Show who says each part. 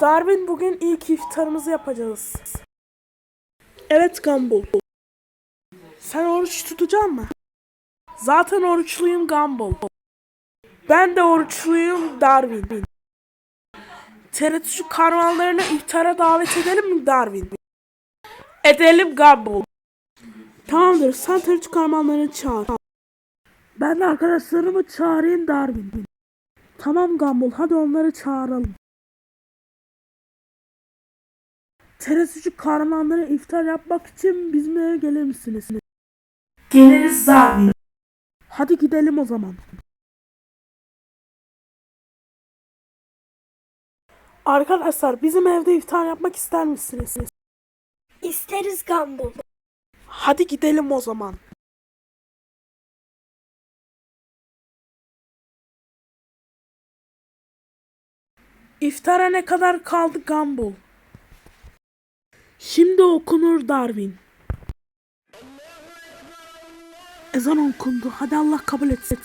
Speaker 1: Darwin bugün ilk iftarımızı yapacağız. Evet Gumball. Sen oruç tutacak mı? Zaten oruçluyum Gumball. Ben de oruçluyum Darwin. TRT şu karvanlarını iftara davet edelim mi Darwin? Edelim Gumball. Tamamdır sen TRT karvanlarını çağır. Ben de arkadaşlarımı çağırayım Darwin. Tamam Gumball hadi onları çağıralım. Terasücü kahramanlara iftar yapmak için bizim eve gelir misiniz? Geliriz Darwin. Hadi gidelim o zaman. Arkadaşlar bizim evde iftar yapmak ister misiniz?
Speaker 2: İsteriz Gumball.
Speaker 1: Hadi gidelim o zaman. İftara ne kadar kaldı Gumball? Şimdi okunur Darwin. Ezan okundu. Hadi Allah kabul etsin.